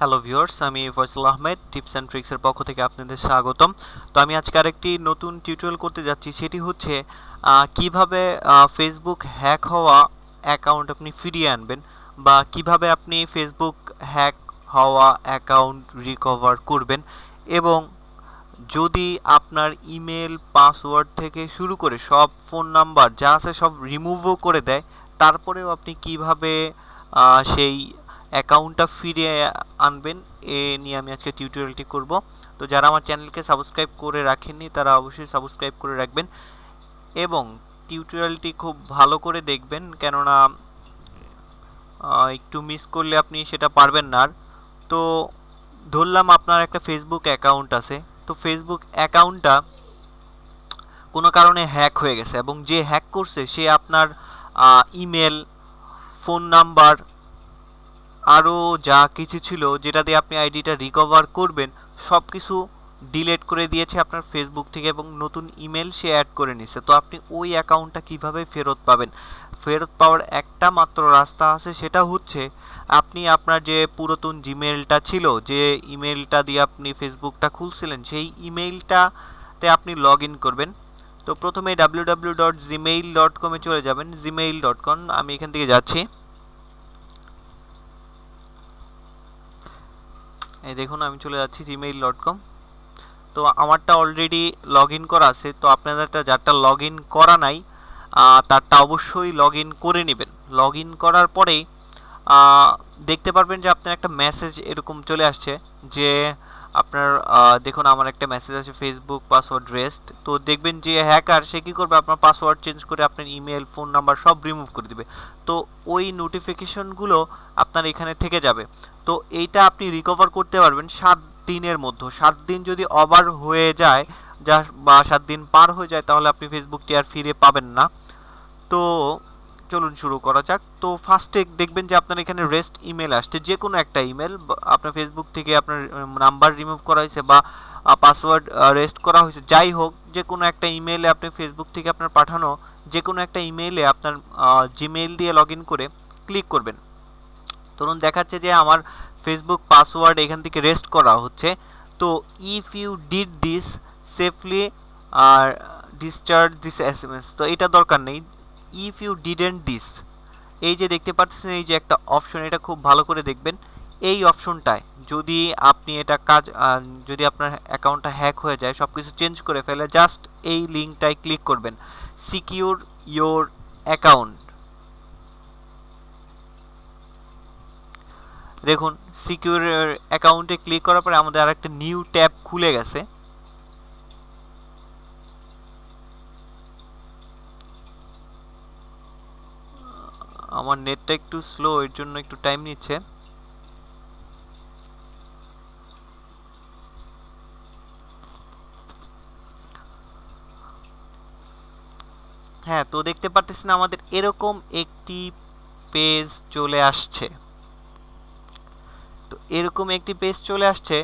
Hello viewers আমি Faisal Ahmed, tips and ট্রিক্সের পক্ষ থেকে আপনাদের স্বাগতম। তো আমি আজকে আরেকটি নতুন টিউটোরিয়াল করতে যাচ্ছি, সেটি হচ্ছে কীভাবে ফেসবুক হ্যাক হওয়া অ্যাকাউন্ট আপনি ফিরিয়ে আনবেন বা কীভাবে আপনি ফেসবুক হ্যাক হওয়া অ্যাকাউন্ট রিকভার করবেন এবং যদি আপনার ইমেল পাসওয়ার্ড থেকে শুরু করে সব ফোন নাম্বার যা আছে সব রিমুভও করে দেয়, তারপরেও আপনি কীভাবে সেই অ্যাকাউন্টটা ফিরিয়ে আনবেন। এ নিয়ে আমি আজকে টিউটোরিয়ালটি করব। তো যারা আমার চ্যানেলকে সাবস্ক্রাইব করে রাখেননি, তারা অবশ্যই সাবস্ক্রাইব করে রাখবেন এবং টিউটোরিয়ালটি খুব ভালো করে দেখবেন। কেননা একটু মিস করলে আপনি সেটা পারবেন না আর। তো ধরলাম আপনার একটা ফেসবুক অ্যাকাউন্ট আছে। তো ফেসবুক অ্যাকাউন্টটা কোনো কারণে হ্যাক হয়ে গেছে এবং যে হ্যাক করছে, সে আপনার ইমেল ফোন নাম্বার আরও যা কিছু ছিল যেটা দিয়ে আপনি আইডিটা রিকভার করবেন সব কিছু ডিলেট করে দিয়েছে আপনার ফেসবুক থেকে এবং নতুন ইমেল সে অ্যাড করে নিছে তো আপনি ওই অ্যাকাউন্টটা কীভাবে ফেরত পাবেন? ফেরত পাওয়ার একটা মাত্র রাস্তা আছে, সেটা হচ্ছে আপনি আপনার যে পুরাতন জিমেলটা ছিল, যে ইমেলটা দিয়ে আপনি ফেসবুকটা খুলছিলেন, সেই ইমেলটাতে আপনি লগ ইন করবেন। তো প্রথমে W W dot Gmail dot কমে চলে যাবেন জিমেইল ডট কম আমি এখান থেকে যাচ্ছি। এই দেখুন, আমি চলে যাচ্ছি জিমেইল ডট কম তো আমারটা অলরেডি লগ ইন করা আছে, তো আপনাদেরটা যারটা লগ ইন করা নাই তারটা অবশ্যই লগ ইন করে নেবেন। লগ ইন করার পরেই দেখতে পারবেন যে আপনার একটা মেসেজ এরকম চলে আসছে যে আপনার দেখুন আমার একটা মেসেজ আছে ফেসবুক পাসওয়ার্ড রেস্ট তো দেখবেন যে হ্যাকার সে কী করবে? আপনার পাসওয়ার্ড চেঞ্জ করে আপনার ইমেল ফোন নাম্বার সব রিমুভ করে দিবে। তো ওই নোটিফিকেশনগুলো আপনার এখানে থেকে যাবে। তো এইটা আপনি রিকভার করতে পারবেন সাত দিনের মধ্যে। সাত দিন যদি ওভার হয়ে যায়, যা বা সাত দিন পার হয়ে যায়, তাহলে আপনি ফেসবুকটি আর ফিরে পাবেন না। তো চলুন শুরু করা যাক। তো ফার্স্টে দেখবেন যে আপনার এখানে রেস্ট ইমেল আসছে যে কোনো একটা ইমেল আপনার ফেসবুক থেকে আপনার নাম্বার রিমুভ করা হয়েছে বা পাসওয়ার্ড রেস্ট করা হয়েছে, যাই হোক যে কোনো একটা ইমেলে আপনি ফেসবুক থেকে আপনার পাঠানো যে কোনো একটা ইমেলে আপনার জিমেইল দিয়ে লগ করে ক্লিক করবেন। ধরুন দেখাচ্ছে যে আমার ফেসবুক পাসওয়ার্ড এখান থেকে রেস্ট করা হচ্ছে। তো if you did this safely R discharge this S S তো এটা দরকার নেই। ইফ ইউ ডিডেন্ট দিস এই যে দেখতে পাচ্ছেন, এই যে একটা অপশন এটা খুব ভালো করে দেখবেন। এই অপশনটায় যদি আপনি এটা কাজ যদি আপনার অ্যাকাউন্টটা হ্যাক হয়ে যায় সব কিছু চেঞ্জ করে ফেলে জাস্ট এই লিঙ্কটায় ক্লিক করবেন। সিকিউর ইয়োর অ্যাকাউন্ট দেখুন সিকিউর অ্যাকাউন্টে ক্লিক করার পরে আমাদের আরেকটা নিউ ট্যাব খুলে গেছে। আমার নেটটা একটু স্লো এর জন্য একটু টাইম নিচ্ছে। হ্যাঁ তো দেখতে পারতেছেন আমাদের এরকম একটি পেজ চলে আসছে। তো এরকম একটি পেজ চলে আসছে।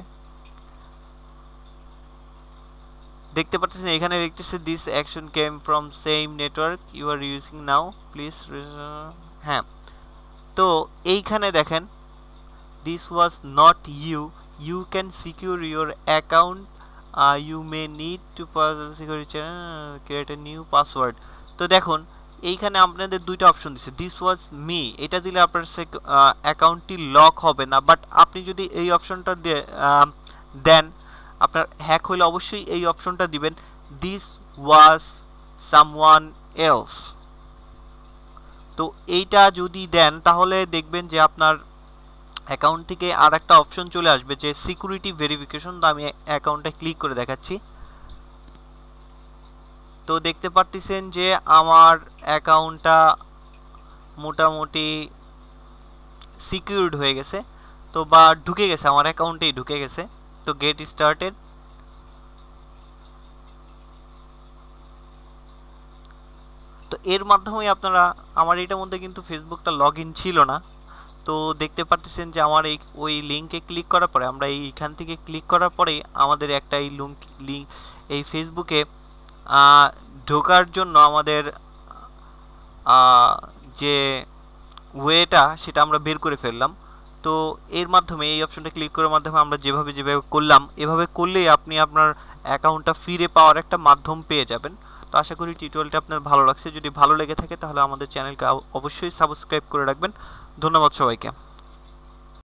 দেখতে পাচ্ছেন এখানে দেখতেছে this action came from same network you are using now please হ্যাঁ তো এইখানে দেখেন this was not you you can secure your account you may need to security create a new password তো দেখুন, এইখানে আপনাদের দুইটা অপশন দিচ্ছে দিস ওয়াজ মি এটা দিলে আপনার সে অ্যাকাউন্টটি লক হবে না বাট আপনি যদি এই অপশনটা দেন, আপনার হ্যাক হলে অবশ্যই এই অপশনটা দিবেন দিস ওয়াজ সামওয়ান এলস তো এইটা যদি দেন, তাহলে দেখবেন যে আপনার অ্যাকাউন্ট থেকে আর একটা অপশন চলে আসবে যে সিকিউরিটি ভেরিফিকেশন তো আমি অ্যাকাউন্টটা ক্লিক করে দেখাচ্ছি। তো দেখতে পারতেছেন যে আমার অ্যাকাউন্টটা মোটামুটি সিকিউরড হয়ে গেছে। তো বা ঢুকে গেছে, আমার অ্যাকাউন্টেই ঢুকে গেছে। তো গেট স্টার্টেড এর মাধ্যমে আপনারা আমার এটার মধ্যে কিন্তু ফেসবুকটা লগ ছিল না। তো দেখতে পারতেছেন যে আমার এই, ওই লিঙ্কে ক্লিক করার পরে, আমরা এইখান থেকে ক্লিক করার পরেই আমাদের একটা এই লিঙ্ক লিঙ্ক এই ফেসবুকে ঢোকার জন্য আমাদের যে ওয়েটা সেটা আমরা বের করে ফেললাম। তো এর মাধ্যমে, এই অপশনটা ক্লিক করার মাধ্যমে আমরা যেভাবে যেভাবে করলাম, এভাবে করলেই আপনি আপনার অ্যাকাউন্টটা ফিরে পাওয়ার একটা মাধ্যম পেয়ে যাবেন। তো আশা করি টিউটোরিয়ালটা আপনার ভালো লাগছে। যদি ভালো লেগে থাকে তাহলে আমাদের চ্যানেলকে অবশ্যই সাবস্ক্রাইব করে রাখবেন। ধন্যবাদ সবাইকে।